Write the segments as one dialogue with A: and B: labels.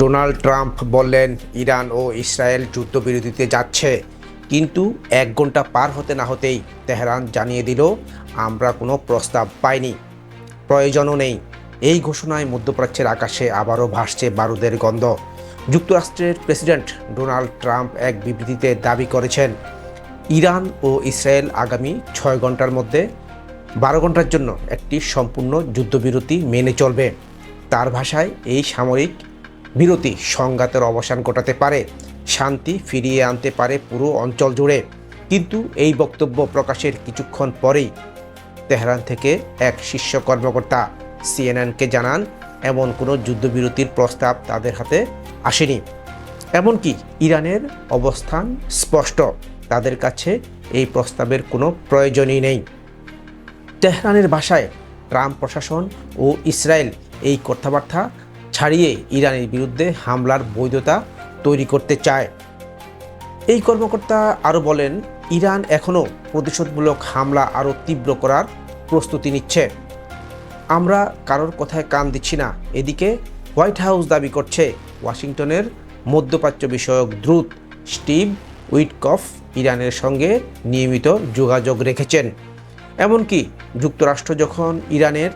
A: Donald Trump বললেন, Iran ও Israel যুদ্ধবিরতিতে যাচ্ছে। কিন্তু এক ঘণ্টা পার হতে না হতেই তেহরান জানিয়ে দিল, আমরা কোনো প্রস্তাব পাইনি। প্রয়োজনও নেই। এই ঘোষণায় মধ্যপ্রাচ্যের আকাশে আবারও ভাসছে বারুদের গন্ধ। যুক্তরাষ্ট্রের প্রেসিডেন্ট ডোনাল্ড ট্রাম্প এক বিবৃতিতে দাবি করেছেন, ইরান ও ইসরায়েল আগামী ছয় ঘণ্টার মধ্যে বারো ঘণ্টার জন্য একটি সম্পূর্ণ যুদ্ধবিরতি মেনে চলবে। তার ভাষায় এই সামরিক বিরতি সংঘাতের অবসান ঘটাতে পারে, শান্তি ফিরিয়ে আনতে পারে পুরো অঞ্চল জুড়ে। কিন্তু এই বক্তব্য প্রকাশের কিছুক্ষণ পরেই তেহরান থেকে এক শীর্ষ কর্মকর্তা সিএনএনকে জানান, এমন কোনো যুদ্ধবিরতির প্রস্তাব তাদের হাতে আসেনি। এমনকি ইরানের অবস্থান স্পষ্ট, তাদের কাছে এই প্রস্তাবের কোনো প্রয়োজনই নেই। তেহরানের ভাষায়, ট্রাম্প প্রশাসন ও ইসরায়েল এই কথাবার্তা ছাড়িয়ে ইরানের বিরুদ্ধে হামলার বৈধতা তৈরি করতে চায়। এই কর্মকর্তা আরও বলেন, ইরান এখনও প্রতিশোধমূলক হামলা আরও তীব্র করার প্রস্তুতি নিচ্ছে। আমরা কারোর কথায় কান দিচ্ছি না। এদিকে হোয়াইট হাউস দাবি করছে, ওয়াশিংটনের মধ্যপ্রাচ্য বিষয়ক দ্রুত স্টিভ উইটকফ ইরানের সঙ্গে নিয়মিত যোগাযোগ রেখেছেন। এমনকি যুক্তরাষ্ট্র যখন ইরানের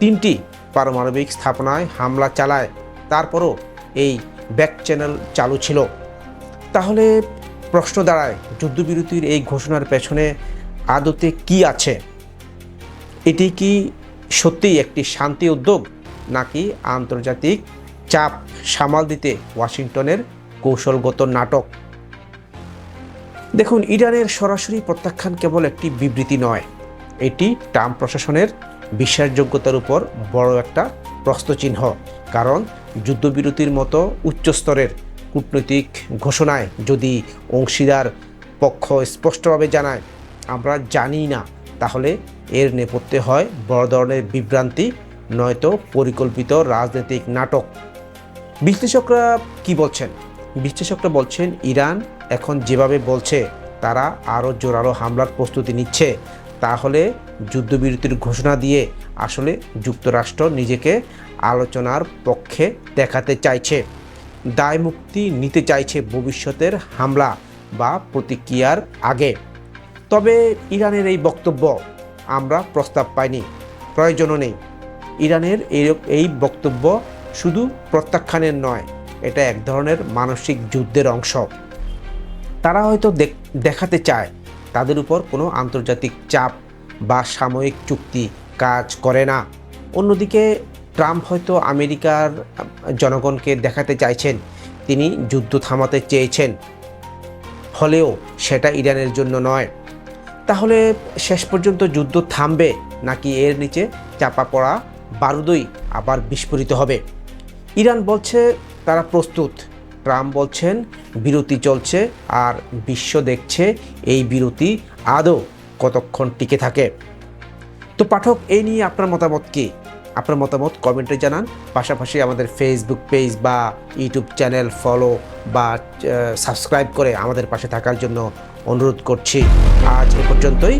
A: তিনটি পারমাণবিক স্থাপনায় হামলা চালায়। তারপরও এই ব্যাক চ্যানেল চালু ছিল। তাহলে প্রশ্ন দাঁড়ায়, যুদ্ধবিরতির এই ঘোষণার পেছনে আদতে কি আছে? এটি কি সত্যিই একটি শান্তি উদ্যোগ, নাকি আন্তর্জাতিক চাপ সামাল দিতে ওয়াশিংটনের কৌশলগত নাটক? দেখুন, ইরানের সরাসরি প্রত্যাখ্যান কেবল একটি বিবৃতি নয়, এটি ট্রাম্প প্রশাসনের বিশ্বাসযোগ্যতার উপর বড় একটা প্রশ্নচিহ্ন। কারণ যুদ্ধবিরতির মতো উচ্চস্তরের কূটনৈতিক ঘোষণায় যদি অংশীদার পক্ষ স্পষ্টভাবে জানায়, আমরা জানি না, তাহলে এর নেপথ্যে হয় বড় ধরনের বিভ্রান্তি, নয়তো পরিকল্পিত রাজনৈতিক নাটক। বিশ্লেষকরা কি বলছেন? বিশ্লেষকরা বলছেন, ইরান এখন যেভাবে বলছে তারা আরও জোরালো হামলার প্রস্তুতি নিচ্ছে। তাহলে যুদ্ধবিরতির ঘোষণা দিয়ে আসলে যুক্তরাষ্ট্র নিজেকে আলোচনার পক্ষে দেখাতে চাইছে। দায় মুক্তি নিতে চাইছে ভবিষ্যতের হামলা বা প্রতিক্রিয়ার আগে। তবে ইরানের এই বক্তব্য আমরা প্রস্তাব পাইনি, প্রয়োজনও নেই। ইরানের এই এই বক্তব্য শুধু প্রত্যাখ্যানের নয়, এটা এক ধরনের মানসিক যুদ্ধের অংশ। তারা হয়তো দেখ- দেখাতে চায়, তাদের উপর কোনো আন্তর্জাতিক চাপ বা সাময়িক চুক্তি কাজ করে না। অন্যদিকে, ট্রাম্প হয়তো আমেরিকার জনগণকে দেখাতে চাইছেন, তিনি যুদ্ধ থামাতে চেয়েছেন। হলেও সেটা ইরানের জন্য নয়। তাহলে শেষ পর্যন্ত যুদ্ধ থামবে নাকি এর নিচে চাপা পড়া বারুদই আবার বিস্ফোরিত হবে? ইরান বলছে তারা প্রস্তুত। ট্রাম্প বলছেন, বিরতি চলছে আর বিশ্ব দেখছে এই বিরতি আদৌ কতক্ষণ টিকে থাকে। তো পাঠক, এই নিয়ে আপনার মতামত কি? আপনার মতামত কমেন্টে জানান। পাশাপাশি আমাদের ফেসবুক পেজ বা ইউটিউব চ্যানেল ফলো বা সাবস্ক্রাইব করে আমাদের পাশে থাকার জন্য অনুরোধ করছি। আজ এ পর্যন্তই।